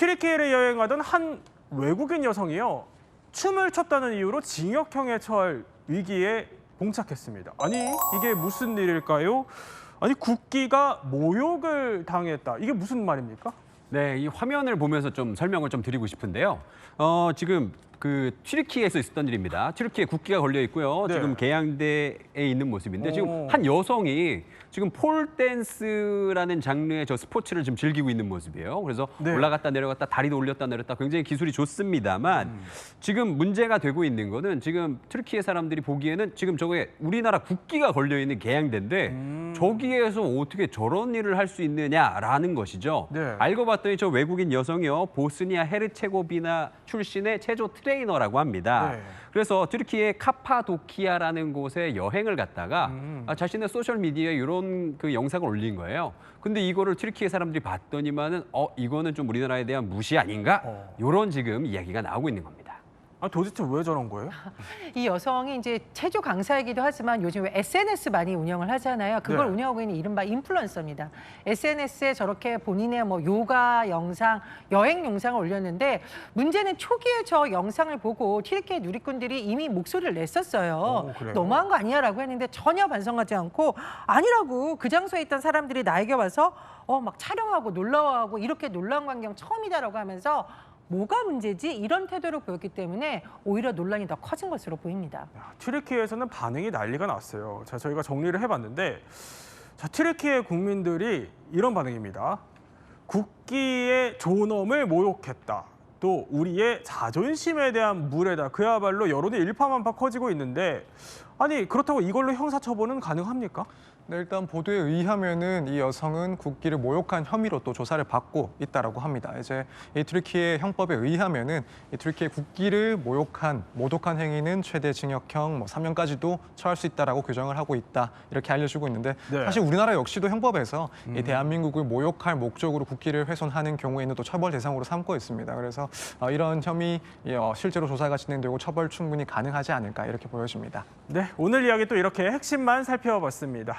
튀르키예를 여행하던 한 외국인 여성이요. 춤을 췄다는 이유로 징역형에 처할 위기에 봉착했습니다. 아니, 이게 무슨 일일까요? 아니, 국기가 모욕을 당했다. 이게 무슨 말입니까? 네, 이 화면을 보면서 좀 설명을 좀 드리고 싶은데요. 어, 지금 그 튀르키예에서 있었던 일입니다. 튀르키예 국기가 걸려 있고요. 네. 지금 개양대에 있는 모습인데 오. 지금 한 여성이 지금 폴 댄스라는 장르의 저 스포츠를 지금 즐기고 있는 모습이에요. 그래서 네. 올라갔다 내려갔다 다리도 올렸다 내렸다 굉장히 기술이 좋습니다만 지금 문제가 되고 있는 거는 지금 튀르키예 사람들이 보기에는 지금 저게 우리나라 국기가 걸려 있는 개양대인데 음. 저기에서 어떻게 저런 일을 할 수 있느냐라는 것이죠. 네. 알고 봤더니 저 외국인 여성이요 보스니아 헤르체고비나 출신의 체조 트레 이너라고 합니다. 네. 그래서 튀르키예 카파도키아라는 곳에 여행을 갔다가 음. 아, 자신의 소셜 미디어에 이런 그 영상을 올린 거예요. 근데 이거를 튀르키예 사람들이 봤더니만은 어 이거는 좀 우리나라에 대한 무시 아닌가? 어. 이런 지금 이야기가 나오고 있는 겁니다. 아, 도대체 왜 저런 거예요? 이 여성이 이제 체조 강사이기도 하지만 요즘 왜 SNS 많이 운영을 하잖아요. 그걸 네. 운영하고 있는 이른바 인플루언서입니다. SNS에 저렇게 본인의 뭐 요가 영상, 여행 영상을 올렸는데 문제는 초기에 저 영상을 보고 튀르키예 누리꾼들이 이미 목소리를 냈었어요. 오, 그래요? 너무한 거 아니야라고 했는데 전혀 반성하지 않고 아니라고 그 장소에 있던 사람들이 나에게 와서 어 막 촬영하고 놀라워하고 이렇게 놀라운 광경 처음이다라고 하면서 뭐가 문제지 이런 태도를 보였기 때문에 오히려 논란이 더 커진 것으로 보입니다. 야, 튀르키예에서는 반응이 난리가 났어요. 자, 저희가 정리를 해봤는데, 자, 튀르키예 국민들이 이런 반응입니다. 국기의 존엄을 모욕했다. 또 우리의 자존심에 대한 무례다. 그야말로 여론이 일파만파 커지고 있는데, 아니 그렇다고 이걸로 형사처벌은 가능합니까? 네, 일단 보도에 의하면은 이 여성은 국기를 모욕한 혐의로 또 조사를 받고 있다라고 합니다. 이제 이 트리키의 형법에 의하면은 이 트리키의 국기를 모욕한 모독한 행위는 최대 징역형 뭐 3년까지도 처할 수 있다라고 규정을 하고 있다 이렇게 알려주고 있는데 네. 사실 우리나라 역시도 형법에서 이 대한민국을 모욕할 목적으로 국기를 훼손하는 경우에는 또 처벌 대상으로 삼고 있습니다. 그래서 어, 이런 혐의 어, 실제로 조사가 진행되고 처벌 충분히 가능하지 않을까 이렇게 보여집니다. 네, 오늘 이야기 또 이렇게 핵심만 살펴봤습니다.